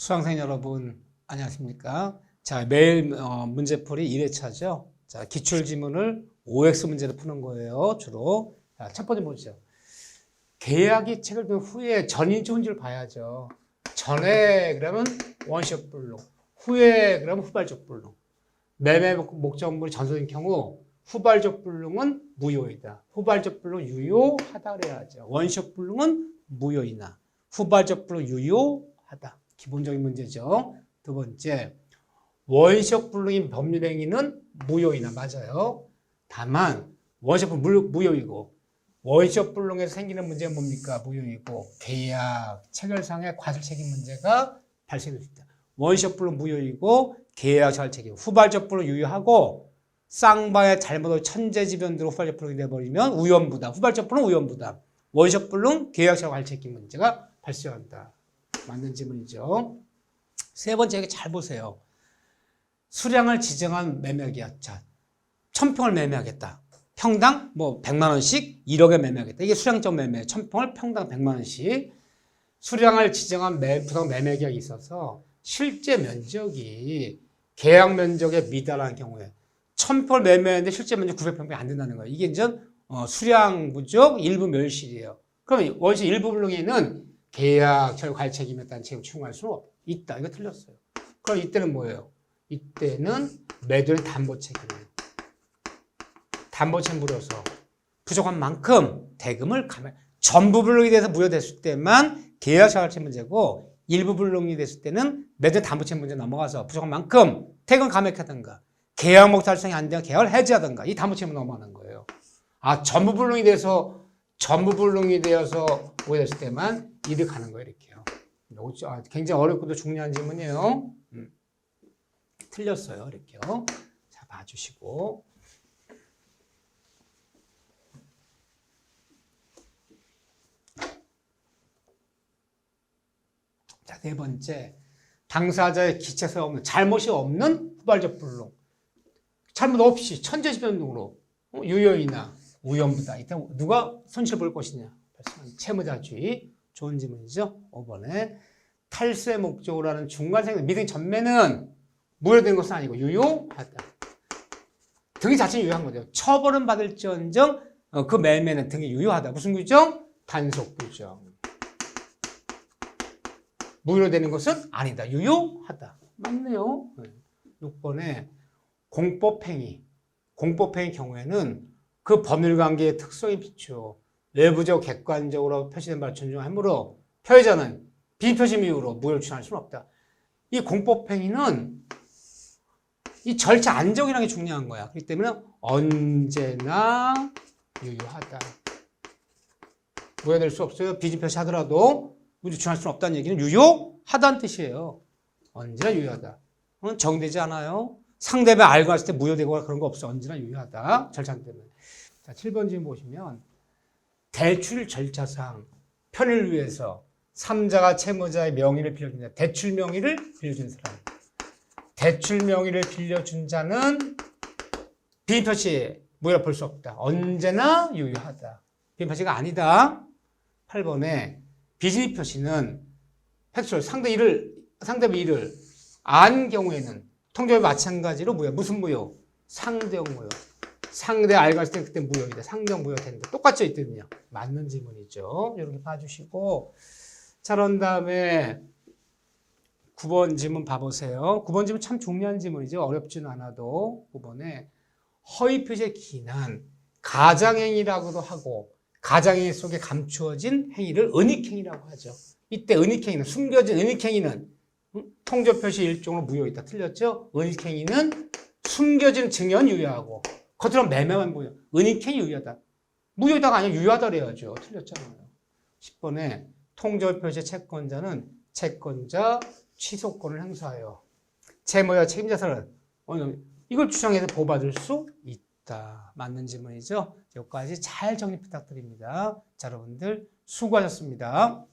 수강생 여러분 안녕하십니까? 자 매일 어, 문제풀이 1회차죠. 자 기출 지문을 OX 문제로 푸는 거예요. 주로 자, 첫 번째 보시죠. 계약이 둔 후에 전이 좋은지를 봐야죠. 전에 그러면 원시적 불능, 후에 그러면 후발적 불능. 매매 목적물이 전소인 경우 후발적 불능은 무효이다. 후발적 불능 유효하다 그래야죠. 원시적 불능은 무효이나 후발적 불능 유효하다. 기본적인 문제죠. 두 번째, 원시적 불능인 법률행위는 무효이나 맞아요. 다만 원시적 불능 무효이고 원시적 불능에서 생기는 문제는 뭡니까? 무효이고 계약 체결상의 과실 책임 문제가 발생할 수 있다. 원시적 불능 무효이고 계약 자살 책임 후발적 불능 유효하고 쌍방의 잘못으로 천재지변으로 후발적 불능이 돼버리면 우연부담 후발적 불능 우연부담 원시적 불능 계약자 과실 책임 문제가 발생한다. 맞는 질문이죠. 세 번째 여기 잘 보세요. 수량을 지정한 매매계약. 자, 천평을 매매하겠다. 평당 뭐 100만 원씩 1억에 매매하겠다. 이게 수량적 매매. 천평을 평당 100만 원씩 수량을 지정한 매, 부당 매매 계약이 있어서 실제 면적이 계약 면적에 미달한 경우에 천평을 매매했는데 실제 면적 900평이 안 된다는 거예요. 이게 이제 어, 수량 부족 일부 멸실이에요. 그러면 원시 일부 불능에는 계약 철 과실 책임에 따른 책임 추궁할 수 있다. 이거 틀렸어요. 그럼 이때는 뭐예요? 이때는 매도의 담보 책임이에요. 담보 책임 물어서 부족한 만큼 대금을 감액. 전부 불능이 돼서 무효됐을 때만 계약 자갈책 문제고 일부 불능이 됐을 때는 매도 담보 책임 문제 넘어가서 부족한 만큼 대금 감액하든가 계약 목적 달성이 안 되면 계약을 해지하든가 이 담보 책임 넘어가는 거예요. 아 전부 불능이 돼서 전부 불능이 되어서 오해됐을 때만 이득하는 거예요 이렇게요. 아, 굉장히 어렵고도 중요한 질문이에요. 음. 틀렸어요 이렇게요. 자 봐주시고 자 네 번째 당사자의 기체성 없는 잘못이 없는 후발적 불능 잘못 없이 천재지변으로 어, 유효이나 우연부다. 이때 누가 손실 볼 것이냐? 채무자주의. 좋은 질문이죠. 5번에 탈세 목적으로 하는 중간생 미등 전매는 무효된 것은 아니고 유효하다. 등기 자체는 유효한 거죠. 처벌은 받을지언정 어, 그 매매는 등이 유효하다. 무슨 규정? 단속 규정. 무효되는 것은 아니다. 유효하다. 맞네요. 6번에 공법행위. 공법행위 경우에는 그 법률 관계의 특성에 비추어 외부적 객관적으로 표시된 바를 존중하므로 표의자는 비표심 이유로 무효를 추정할 수는 없다. 이 공법행위는 이 절차 안정이라는 게 중요한 거야. 그렇기 때문에 언제나 유효하다. 무효될 수 없어요. 비진표시 하더라도 무효 추정할 수는 없다는 얘기는 유효하다는 뜻이에요. 언제나 유효하다. 정되지 않아요. 상대방 알고 했을 때 무효되거나 그런 거 없어. 언제나 유효하다. 절차 때문에. 자, 7번 질문 보시면 대출 절차상 편의를 위해서 삼자가 채무자의 명의를 빌려준다. 대출 명의를 빌려준 사람. 대출 명의를 빌려준 자는 비인표시 무효라 볼 수 없다. 언제나 유효하다. 비인표시가 아니다. 8번에 비진입 표시는 획술 상대 일을 상대부 일을 안 경우에는 통조에 마찬가지로 무효. 무슨 무효? 상대형 무효. 상대 했을 때 그때 무효이다. 상대형 무효 되는데 똑같죠 있거든요. 맞는 지문이죠. 이렇게 봐주시고 자 그런 다음에 9번 지문 봐보세요. 9번 지문 참 중요한 지문이죠. 어렵지는 않아도 9번에 허위 표시의 기난 가장행위라고도 하고 가장행위 속에 감추어진 행위를 은닉행위라고 하죠. 이때 은닉행위는 숨겨진 은닉행위는 통조 표시 일종으로 무효이다. 틀렸죠? 은닉행위는 숨겨진 증언 유효하고 겉으로 매매만 보여. 은닉행위 유효하다. 무효다가 아니라 유효하다 그래야죠. 틀렸잖아요. 10번에 통조 표시 채권자는 채권자 취소권을 행사하여 채무자 책임자산을 이걸 주장해서 보호받을 수 있다. 맞는 질문이죠. 여기까지 잘 정리 부탁드립니다. 자, 여러분들 수고하셨습니다.